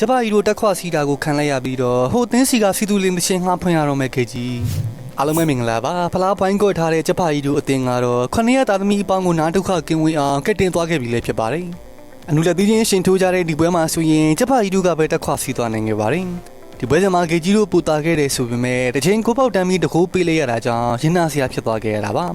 ဂျပအီရိုတက်ခွာစီတာကိုခံလိုက်ရပြီးတော့ဟိုသင်းစီကစီတူလင်းသချင်းငှားဖွင့်ရတော့မဲ့ခေကြီးအားလုံးပဲမင်္ဂလာပါဖလားပိုင်းကွက်ထားတဲ့ဂျပအီရိုအသင်းကတော့ခဏရသားသမီးအပေါင်းကိုနားဒုက္ခကင်းဝေးအောင်ကက်တင်သွားခဲ့ပြီလေဖြစ်ပါတယ်အနုလက်သီးချင်းရှင်ထိုးကြတဲ့ဒီပွဲမှာဆိုရင်ဂျပအီရိုကပဲတက်ခွာစီသွားနိုင်ခဲ့ပါတယ်ဒီပွဲစဉ်မှာဂေကြီးတို့ပူတာခဲ့တယ်ဆိုပေမဲ့တစ်ချိန်ကိုပေါက်တမ်းပြီးတကိုးပေးလိုက်ရတာကြောင့်ရင်နာစရာဖြစ်သွားခဲ့ရတာပါ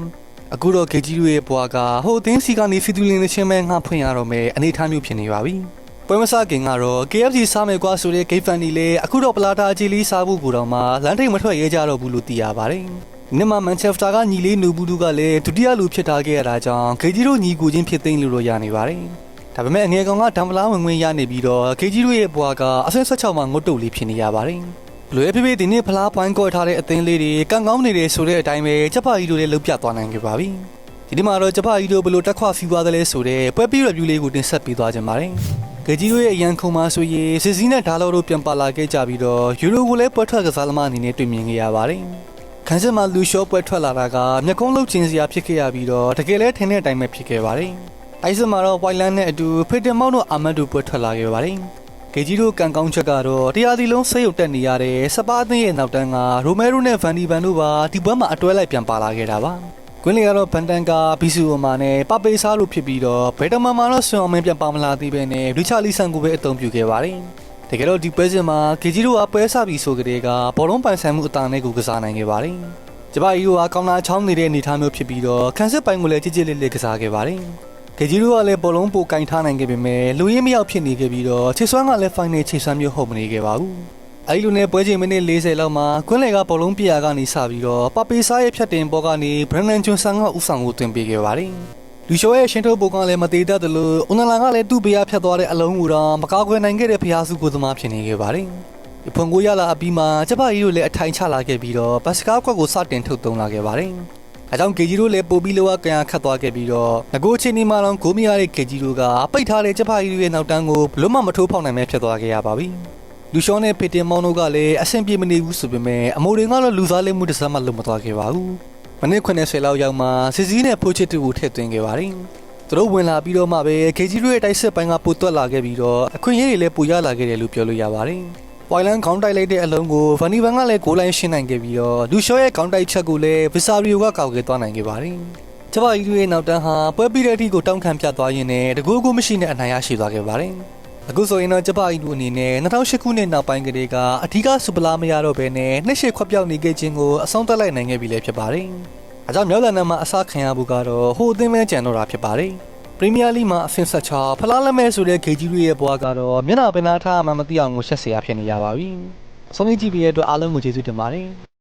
အခုတော့ဂေကြီးတို့ရဲ့ဘွားကဟိုအသင်းစီကနေစီတူလင်းသချင်းပဲငှားဖွင့်ရတော့မယ်အနေထားမျိုးဖြစ်နေပါပြီ ပွဲမစခင်ကတော့ KFC စားမယ်ကွာဆိုတဲ့ Gate Fan တွေလည်းအခုတော့ပလာတာအကြီးလေးစားဖို့ကိုတော့မှလမ်းထိပ်မထွက်ရဲကြတော့ဘူးလို့သိရပါတယ်။ဒီနေ့မှာ Manchester ကညီလေးနူဘူးတူကလည်းဒုတိယလူဖြစ်ထားခဲ့ရတာကြောင့်ခေကြီးတို့ညီကိုချင်းဖြစ်သိမ်းလို့တော့ရနေပါတယ်။ဒါပေမဲ့အငယ်ကောင်ကဒံပလာဝင်ဝင်ရနေပြီးတော့ခေကြီးတို့ရဲ့ဘွားကအဆင့်16မှာငုတ်တုတ်လေးဖြစ်နေရပါတယ်။လွယ်ဖေးဖေးဒီနေ့ဖလားပွိုင်းကော့ထားတဲ့အသင်းလေးတွေကန့်ကောင်းနေတယ်ဆိုတဲ့အတိုင်းပဲချက်ပါကြီးတို့လည်းလှုပ်ပြသွားနိုင်ခဲ့ပါပြီ။ဒီနေ့မှာတော့ချက်ပါကြီးတို့ဘယ်လိုတက်ခွစီးသွားသလဲဆိုတဲ့ပွဲပြီး review လေးကိုတင်ဆက်ပေးသွားခြင်းပါတယ်။ ဂကြီးတို့ရဲ့အရန်ခုံမှာဆိုရင်စစ်စည်းနဲ့ဓာတ်လို့တို့ပြန်ပါလာခဲ့ကြပြီးတော့ယူရိုကိုလည်းပွဲထွက်ကစားသမားအနေနဲ့တွေ့မြင်ခဲ့ရပါတယ်။ခန်းစစ်မှာလူရှော့ပွဲထွက်လာတာကမျက်ကုံးလုတ်ခြင်းစရာဖြစ်ခဲ့ရပြီးတော့တကယ်လဲထင်တဲ့အတိုင်းပဲဖြစ်ခဲ့ပါတယ်။တိုက်စစ်မှာတော့ဝိုင်လန်နဲ့အတူဖေတင်မောက်တို့အာမတ်တို့ပွဲထွက်လာခဲ့ပါတယ်။ဂကြီးတို့ကန်ကောင်းချက်ကတော့တရားစီလုံးဆေးရုပ်တက်နေရတဲ့စပါးအသင်းရဲ့နောက်တန်းကရိုမဲရိုနဲ့ဗန်ဒီဗန်တို့ပါဒီပွဲမှာအတွဲလိုက်ပြန်ပါလာခဲ့တာပါ။ ကွင်းလေကတော့ဗန်တန်ကာဘီဆူအမာနဲ့ပပေစားလို့ဖြစ်ပြီးတော့ဘယ်တမန်မှာတော့ဆွန်အောင်မင်းပြန်ပါမလာသေးပဲနဲ့ရီချာလီဆန်ကိုပဲအသုံးပြုခဲ့ပါတယ်။တကယ်တော့ဒီပွဲစဉ်မှာဂေဂျီတို့ကပွဲစားပြီးဆိုကြတဲ့ကဘောလုံးပိုင်ဆိုင်မှုအတာနဲ့ကိုကစားနိုင်ခဲ့ပါတယ်။ဂျပအီရိုကကောင်းလာချောင်းနေတဲ့အနေအထားမျိုးဖြစ်ပြီးတော့ခန်းစစ်ပိုင်ကိုလည်းကြည်ကြည်လေးလေးကစားခဲ့ပါတယ်။ဂေဂျီတို့ကလည်းဘောလုံးပိုကင်ထားနိုင်ခဲ့ပေမဲ့လူရင်းမရောက်ဖြစ်နေခဲ့ပြီးတော့ခြေစွမ်းကလည်းဖိုင်နယ်ခြေစွမ်းမျိုးဟုတ်မနေခဲ့ပါဘူး။ အဲ့လိုနဲ့ပွဲချိန်မိနစ်40လောက်မှာကွင်းလေကဘောလုံးပြရာကနေစပြီးတော့ပပေစားရဲ့ဖြတ်တင်ပေါ်ကနေဘရန်နန်ဂျွန်ဆန်ကဥဆောင်ကိုတင်ပေးခဲ့ပါတယ်။လူရှိုးရဲ့ရှင်ထုတ်ပုံကလည်းမသေးတတ်တယ်လို့ဦးနလာကလည်းသူ့ဘေးကဖြတ်သွားတဲ့အလုံးကိုတော့မကောက်ကွယ်နိုင်ခဲ့တဲ့ဖျားစုကိုသမားဖြစ်နေခဲ့ပါတယ်။ဒီဖွန်ကိုရလာအပြီးမှာကျပကြီးတို့လည်းအထိုင်ချလာခဲ့ပြီးတော့ဘတ်စကားကွက်ကိုစတင်ထုတ်သုံးလာခဲ့ပါတယ်။အဲကြောင့်ကေဂျီတို့လည်းပို့ပြီးလောကကန်ခတ်သွားခဲ့ပြီးတော့ငကိုချင်းဒီမှာတော့ဂိုးမရတဲ့ကေဂျီတို့ကပိတ်ထားတဲ့ကျပကြီးတို့ရဲ့နောက်တန်းကိုဘလို့မှမထိုးဖောက်နိုင်မဲဖြစ်သွားခဲ့ရပါပြီ။ လူရှောင်းနဲ့ဖေတင်မောင်တို့ကလည်းအဆင်ပြေမနေဘူးဆိုပေမဲ့အမိုတွေကတော့လူစားလေးမှုတစ်စမ်းမှလုံမသွားခဲ့ပါဘူး။မနစ်90လောက်ရောက်မှစစ်စည်းနဲ့ဖိုးချစ်တူကိုထည့်သွင်းခဲ့ပါတယ်။သူတို့ဝင်လာပြီးတော့မှပဲခေကြီးတို့ရဲ့တိုက်စစ်ပိုင်းကပိုတွက်လာခဲ့ပြီးတော့အခွင့်အရေးတွေလည်းပိုရလာခဲ့တယ်လို့ပြောလို့ရပါတယ်။ဝိုင်လန်ခေါင်းတိုက်လိုက်တဲ့အလုံးကိုဗန်နီဗန်ကလည်းကိုလိုင်းရှင်းနိုင်ခဲ့ပြီးတော့လူရှောရဲ့ခေါင်းတိုက်ချက်ကိုလည်းဗီဆာရီယိုကကောက်ခဲ့သွားနိုင်ခဲ့ပါတယ်။ကျပကြီးတို့ရဲ့နောက်တန်းဟာပွဲပြီးတဲ့အထိကိုတောင်းခံပြသွားရင်းနဲ့တကူးကူးမရှိနဲ့အနိုင်ရရှိသွားခဲ့ပါတယ်။ အခုဆိုရင်တော့ဂျပအီလူအနေနဲ့2008ခုနှစ်နောက်ပိုင်းကတည်းကအဓိကစူပလာမရတော့ဘဲနဲ့နှစ်ရှည်ခွက်ပြောက်နေခဲ့ခြင်းကိုအဆုံးသတ်လိုက်နိုင်ခဲ့ပြီလည်းဖြစ်ပါတယ်။အဲကြောင့်မြောက်လန်နမှာအစားခံရဖို့ကတော့ဟိုအသင်းပဲကြံတော့တာဖြစ်ပါတယ်။ပရီးမီးယားလိမှာအဆင့်ဆက်ချဖလားလက်မဲဆိုတဲ့ဂေဂျီရီရဲ့ဘွားကတော့မျက်နှာပင်နာထားမှမသိအောင်ကိုရှက်စရာဖြစ်နေရပါပြီ။ဆုံးဖြတ်ကြည့်ပြီးတဲ့အတွက်အားလုံးကိုကျေးဇူးတင်ပါတယ်။